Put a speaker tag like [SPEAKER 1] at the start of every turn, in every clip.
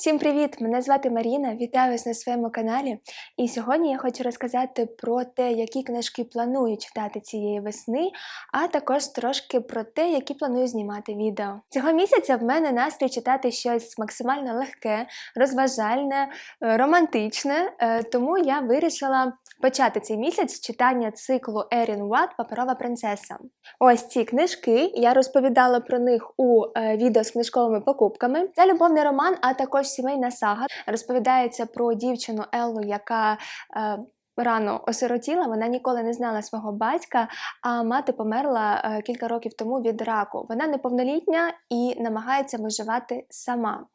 [SPEAKER 1] Всім привіт! Мене звати Маріна. Вітаю вас на своєму каналі. І сьогодні я хочу розказати про те, які книжки планую читати цієї весни, а також трошки про те, які планую знімати відео. Цього місяця в мене настрій читати щось максимально легке, розважальне, е, романтичне. е, Тому я вирішила почати цей місяць з читання циклу Ерін Уат Паперова принцеса. Ось ці книжки. Я розповідала про них у е, відео з книжковими покупками. Це любовний роман, а також сімейна сага. Розповідається про дівчину Еллу, яка е, рано осиротіла. Вона ніколи не знала свого батька, а мати померла е, кілька років тому від раку. Вона неповнолітня і намагається виживати сама.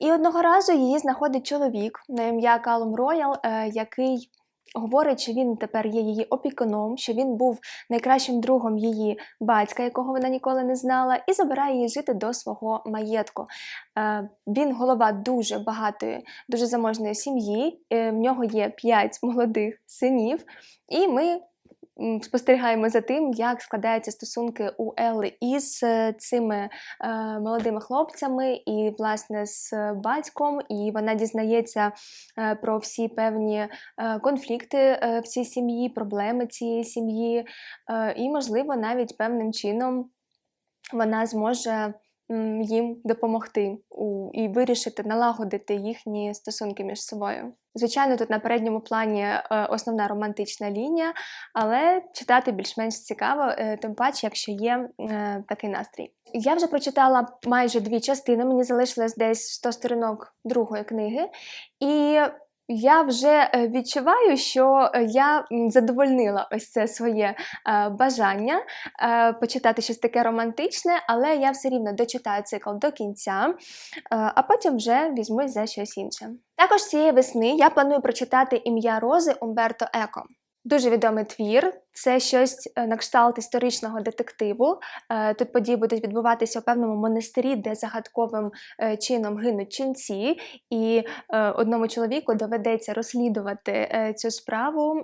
[SPEAKER 1] І одного разу її знаходить чоловік на ім'я Калум Роял, е, який. Говорить, що він тепер є її опікуном, що він був найкращим другом її батька, якого вона ніколи не знала, і забирає її жити до свого маєтку. Е, Він голова дуже багатої, дуже заможної сім'ї. е, В нього є п'ять молодих синів, і ми. Спостерігаємо за тим, як складаються стосунки у Елли із е, цими е, молодими хлопцями, і, власне, з батьком. І вона дізнається е, про всі певні конфлікти в цій сім'ї, проблеми цієї сім'ї, і, можливо, навіть певним чином вона зможе їм допомогти і вирішити, налагодити їхні стосунки між собою. Звичайно, тут на передньому плані е, основна романтична лінія, але читати більш-менш цікаво, е, тим паче, якщо є е, такий настрій. Я вже прочитала майже дві частини, мені залишилось десь 100 сторінок другої книги, і я вже е, відчуваю, що е, я задовольнила ось це своє е, бажання почитати щось таке романтичне, але я все рівно дочитаю цикл до кінця, а потім вже візьмусь за щось інше. Також цієї весни я планую прочитати ім'я Рози Умберто Еко. Дуже відомий твір, це щось е, на кшталт історичного детективу. Е, Тут події будуть відбуватися у певному монастирі, де загадковим е, чином гинуть ченці, і одному чоловіку доведеться розслідувати цю справу,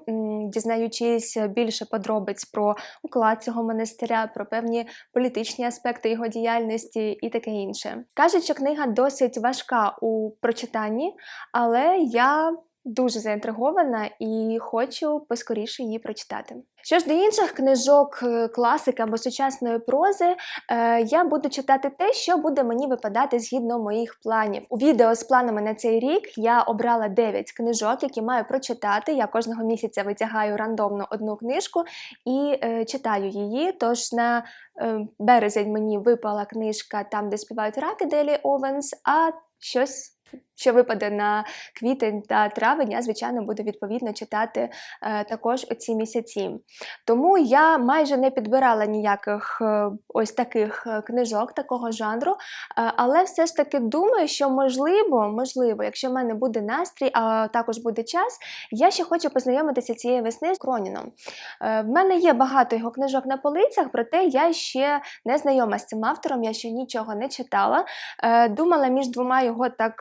[SPEAKER 1] дізнаючись більше подробиць про уклад цього монастиря, про певні політичні аспекти його діяльності і таке інше. Кажуть, що книга досить важка у прочитанні, але я дуже заінтригована і хочу поскоріше її прочитати. Що ж до інших книжок е, класики або сучасної прози, е, я буду читати те, що буде мені випадати згідно моїх планів. У відео з планами на цей рік я обрала 9 книжок, які маю прочитати. Я кожного місяця витягаю рандомно одну книжку і е, читаю її. Тож на березень мені випала книжка там, де співають раки Делі Овенс, а щось. Що випаде на квітень та травень, я, звичайно, буду відповідно читати е, також оці місяці. Тому я майже не підбирала ніяких е, ось таких е, книжок, такого жанру. Але все ж таки думаю, що можливо, можливо, якщо в мене буде настрій, а також буде час, я ще хочу познайомитися цієї весни з Кроніном. В мене є багато його книжок на полицях, проте я ще не знайома з цим автором, я ще нічого не читала. Думала між двома його так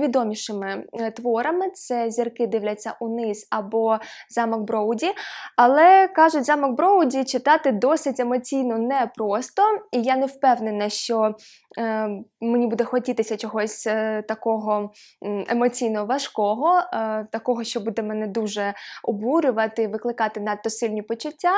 [SPEAKER 1] найвідомішими е, творами: це зірки дивляться униз або замок Броуді. Але кажуть, замок Броуді читати досить емоційно непросто, і я не впевнена, що е, мені буде хотітися чогось е, такого емоційно важкого, е, такого, що буде мене дуже обурювати, викликати надто сильні почуття.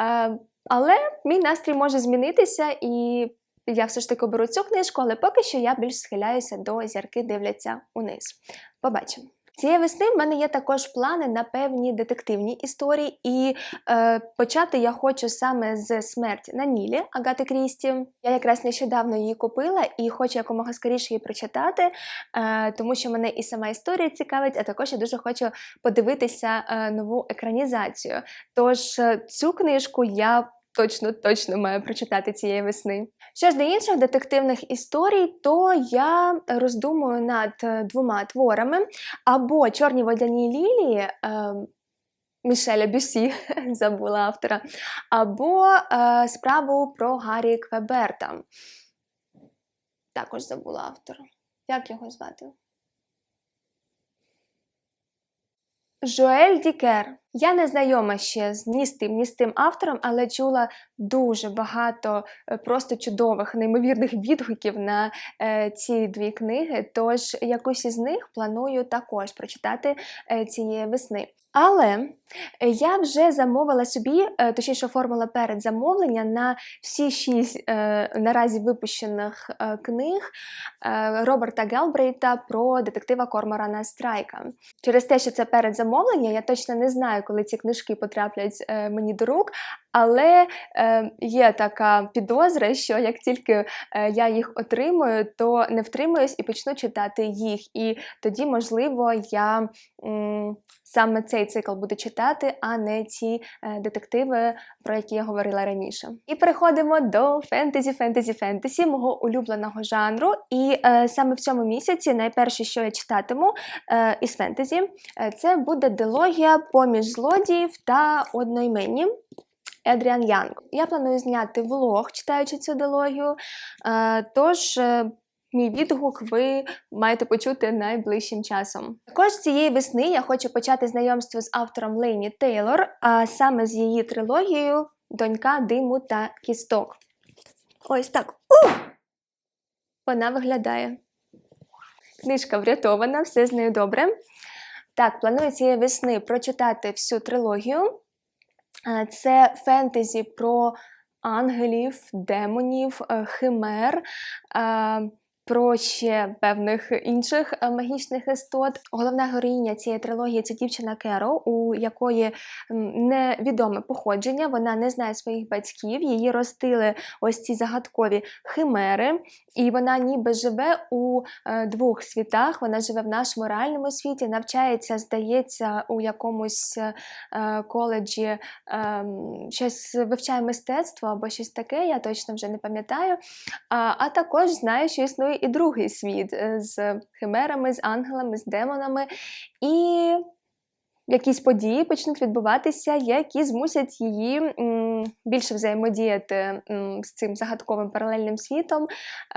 [SPEAKER 1] Е, але мій настрій може змінитися, і я все ж таки беру цю книжку, але поки що я більш схиляюся до зірки дивляться униз. Побачимо. Цієї весни в мене є також плани на певні детективні історії, і е, почати я хочу саме з смерть на Нілі Агати Крісті. Я якраз нещодавно її купила і хочу якомога скоріше її прочитати, е, тому що мене і сама історія цікавить, а також я дуже хочу подивитися е, нову екранізацію. Тож е, цю книжку я точно точно маю прочитати цієї весни. Що ж до інших детективних історій, то я роздумую над е, двома творами: або Чорні водяні лілії. Е, Мішеля Бюсі, забула автора, або е, справу про Гаррі Квеберта. Також забула автора. Як його звати? Жоель Дікер. Я не знайома ще з ні з тим, ні з тим автором, але чула дуже багато е, просто чудових, неймовірних відгуків на е, ці дві книги. Тож якусь із них планую також прочитати е, цієї весни. Але е, я вже замовила собі, е, точніше оформила передзамовлення на всі шість е, наразі випущених е, книг е, Роберта Гелбрейта про детектива Корморана Страйка. Через те, що це передзамовлення, я точно не знаю, коли ці книжки потраплять е, мені до рук, але е, є така підозра, що як тільки е, я їх отримую, то не втримуюсь і почну читати їх. І тоді, можливо, я саме цей цикл буду читати, а не ті детективи, про які я говорила раніше. І переходимо до фентезі, фентезі, фентезі, мого улюбленого жанру. І саме в цьому місяці найперше, що я читатиму із фентезі, це буде дилогія поміж злодіїв та одноіменні. Едріан Янг. Я планую зняти влог, читаючи цю дилогію. Е, тож. е, Мій відгук ви маєте почути найближчим часом. Також цієї весни я хочу почати знайомство з автором Лейні Тейлор, а саме з її трилогією Донька диму та кісток. Ось так. У! Вона виглядає. Книжка врятована, все з нею добре. Так, планую цієї весни прочитати всю трилогію. Е, Це фентезі про ангелів, демонів, е, химер, е, про ще певних інших е, магічних істот. Головна героїня цієї трилогії це дівчина Керол, у якої невідоме походження, вона не знає своїх батьків, її ростили ось ці загадкові химери, і вона ніби живе у е, двох світах. Вона живе в нашому реальному світі, навчається, здається, у якомусь е, коледжі ем, щось вивчає мистецтво або щось таке, я точно вже не пам'ятаю. А також знає, що існує і другий світ е, з химерами, з ангелами, з демонами. І якісь події почнуть відбуватися, які змусять її більше взаємодіяти з цим загадковим паралельним світом,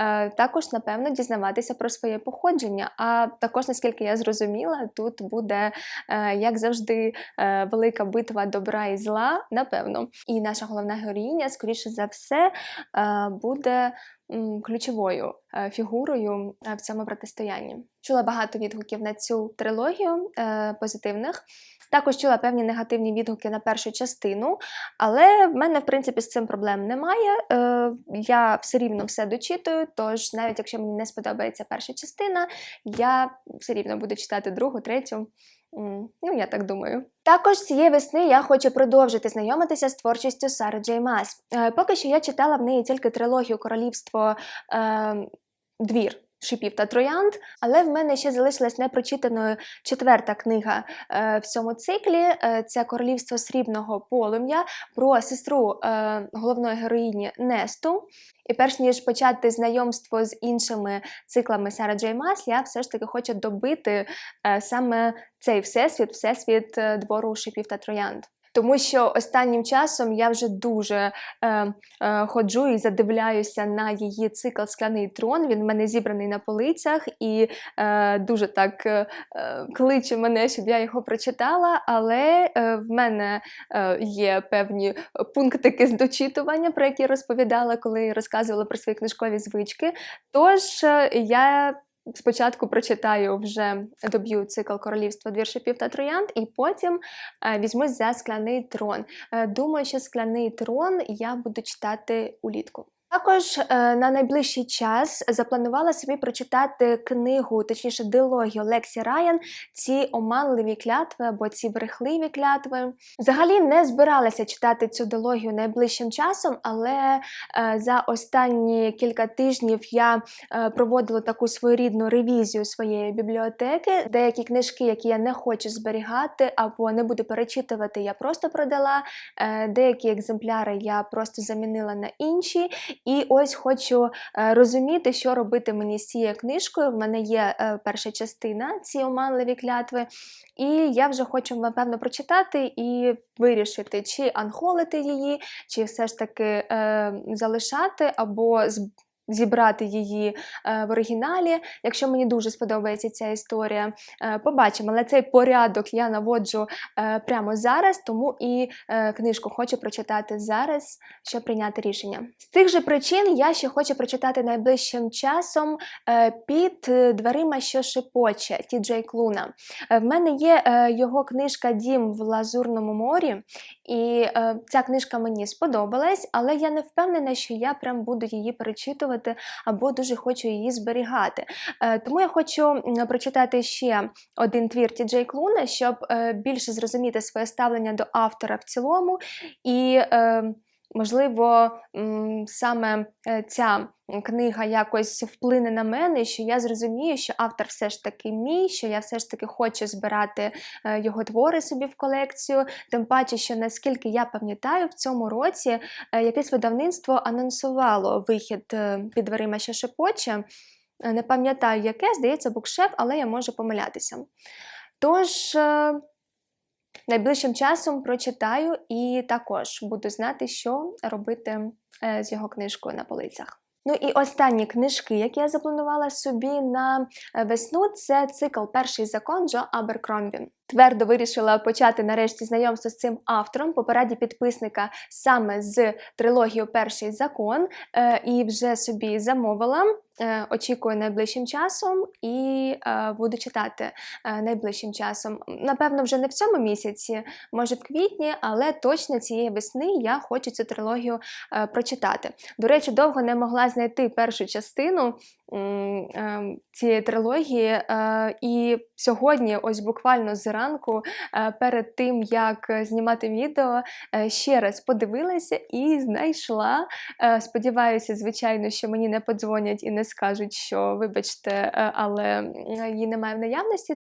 [SPEAKER 1] е, також, напевно, дізнаватися про своє походження. А також, наскільки я зрозуміла, тут буде, е, як завжди, велика битва добра і зла, напевно. І наша головна героїня, скоріше за все, буде ключовою е, фігурою е, в цьому протистоянні. Чула багато відгуків на цю трилогію е, позитивних. Також чула певні негативні відгуки на першу частину, але в мене, в принципі, з цим проблем немає. Е, я все рівно все дочитую, тож навіть якщо мені не сподобається перша частина, я все рівно буду читати другу, третю. Ну, я так думаю. Також цієї весни я хочу продовжити знайомитися з творчістю Сари Джей Мас. Е, Поки що я читала в неї тільки трилогію Королівство е, Двір. Шипів та троянд, але в мене ще залишилась непрочитаною четверта книга е, в цьому циклі. Е, це Королівство срібного полум'я про сестру е, головної героїні Несту. І перш ніж почати знайомство з іншими циклами Сара Джей Мас, я все ж таки хочу добити саме цей всесвіт, всесвіт двору шипів та троянд. Тому що останнім часом я вже дуже е, е, ходжу і задивляюся на її цикл Скляний трон. Він в мене зібраний на полицях і е, дуже так е, е, кличе мене, щоб я його прочитала. Але е, в мене е, є певні пунктики з дочитування, про які розповідала, коли розказувала про свої книжкові звички. Тож е, я спочатку прочитаю вже доб'ю цикл Королівства двіршипів та троянд, і потім е, візьмусь за скляний трон. Е, думаю, що скляний трон я буду читати улітку. Також е, на найближчий час запланувала собі прочитати книгу, точніше, дилогію Лексі Райан, ці оманливі клятви або ці брехливі клятви. Взагалі не збиралася читати цю дилогію найближчим часом, але е, за останні кілька тижнів я е, проводила таку своєрідну ревізію своєї бібліотеки. Деякі книжки, які я не хочу зберігати або не буду перечитувати, я просто продала. Деякі екземпляри я просто замінила на інші. І ось хочу е, розуміти, що робити мені з цією книжкою. В мене є е, перша частина, ці оманливі клятви, і я вже хочу, напевно, прочитати і вирішити, чи анхолити її, чи все ж таки е, залишати, або зібрати її е, в оригіналі. Якщо мені дуже сподобається ця історія, е, побачимо. Але цей порядок я наводжу е, прямо зараз, тому і книжку хочу прочитати зараз, щоб прийняти рішення. З тих же причин я ще хочу прочитати найближчим часом під дверима, що шепоче Ті Джей Клуна. В мене є його книжка Дім в Лазурному морі, і ця книжка мені сподобалась, але я не впевнена, що я прям буду її перечитувати або дуже хочу її зберігати. Е, тому я хочу прочитати ще один твір Ті Джей Клуна, щоб е, більше зрозуміти своє ставлення до автора в цілому, і, е, можливо, саме е, ця книга якось вплине на мене, що я зрозумію, що автор все ж таки мій, що я все ж таки хочу збирати е, його твори собі в колекцію. Тим паче, що наскільки я пам'ятаю, в цьому році е, якесь видавництво анонсувало вихід під дверима, що шепоче. Не пам'ятаю, яке, здається, букшеф, але я можу помилятися. Тож, найближчим часом прочитаю і також буду знати, що робити е, з його книжкою на полицях. Ну і останні книжки, які я запланувала собі на е, весну, це цикл Перший закон Джо Аберкромбі. Твердо вирішила почати нарешті знайомство з цим автором по пораді підписника саме з трилогією Перший закон, е, і вже собі замовила. Е, Очікую найближчим часом і е, буду читати е, найближчим часом. Напевно, вже не в цьому місяці, може в квітні, але точно цієї весни я хочу цю трилогію прочитати. До речі, довго не могла знайти першу частину цієї трилогії, е, і сьогодні, ось буквально зранку, е, перед тим як е, знімати відео, ще раз подивилася і знайшла. Сподіваюся, звичайно, що мені не подзвонять і не скажуть, що вибачте, але її немає в наявності.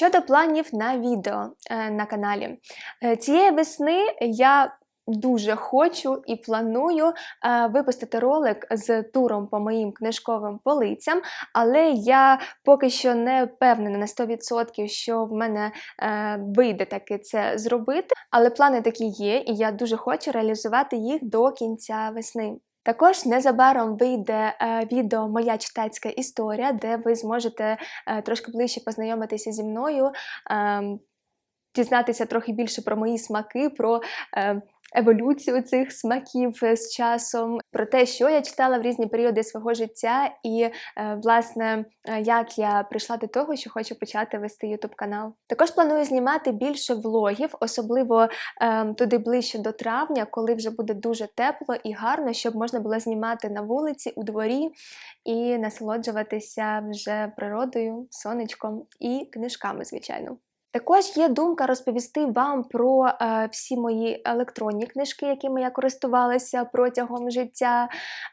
[SPEAKER 1] Щодо планів на відео е, на каналі, Е, цієї весни я дуже хочу і планую е, випустити ролик з туром по моїм книжковим полицям, але я поки що не впевнена на 100%, що в мене вийде таки це зробити. Але плани такі є, і я дуже хочу реалізувати їх до кінця весни. Також незабаром вийде е, відео Моя читацька історія, де ви зможете е, трошки ближче познайомитися зі мною, е, дізнатися трохи більше про мої смаки, про е, еволюцію цих смаків е, з часом, про те, що я читала в різні періоди свого життя, і е, власне е, як я прийшла до того, що хочу почати вести YouTube канал. Також планую знімати більше влогів, особливо е, туди ближче до травня, коли вже буде дуже тепло і гарно, щоб можна було знімати на вулиці, у дворі і насолоджуватися вже природою, сонечком і книжками, звичайно. Також є думка розповісти вам про е, всі мої електронні книжки, якими я користувалася протягом життя.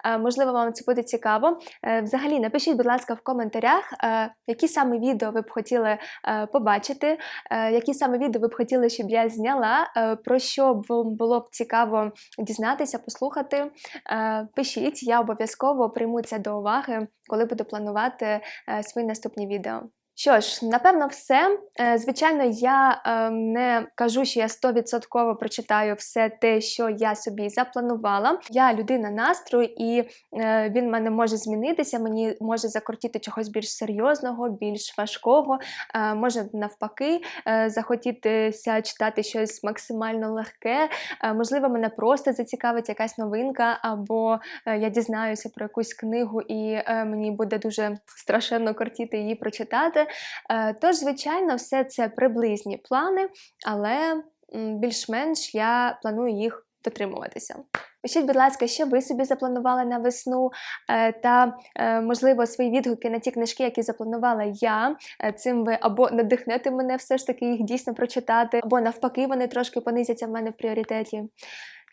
[SPEAKER 1] Е, можливо, вам це буде цікаво. Е, взагалі, напишіть, будь ласка, в коментарях, е, які саме відео ви б хотіли е, побачити, е, які саме відео ви б хотіли, щоб я зняла, е, про що б вам було б цікаво дізнатися, послухати. Е, пишіть, я обов'язково прийму це до уваги, коли буду планувати е, свої наступні відео. Що ж, напевно, все. Е, Звичайно, я е, не кажу, що я 100% прочитаю все те, що я собі запланувала. Я людина настрою, і е, він в мене може змінитися. Мені може закортіти чогось більш серйозного, більш важкого. Е, Може навпаки захотітися читати щось максимально легке. Можливо, мене просто зацікавить якась новинка, або я дізнаюся про якусь книгу, і мені буде дуже страшенно кортіти її прочитати. Е, Тож, звичайно, все це приблизні плани, але більш-менш я планую їх дотримуватися. Пишіть, будь ласка, що ви собі запланували на весну, е, та, е, можливо, свої відгуки на ті книжки, які запланувала я. Цим ви або надихнете мене все ж таки їх дійсно прочитати, або навпаки, вони трошки понизяться в мене в пріоритеті.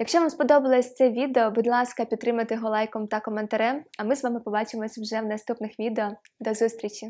[SPEAKER 1] Якщо вам сподобалось це відео, будь ласка, підтримайте його лайком та коментарем, а ми з вами побачимось вже в наступних відео. До зустрічі!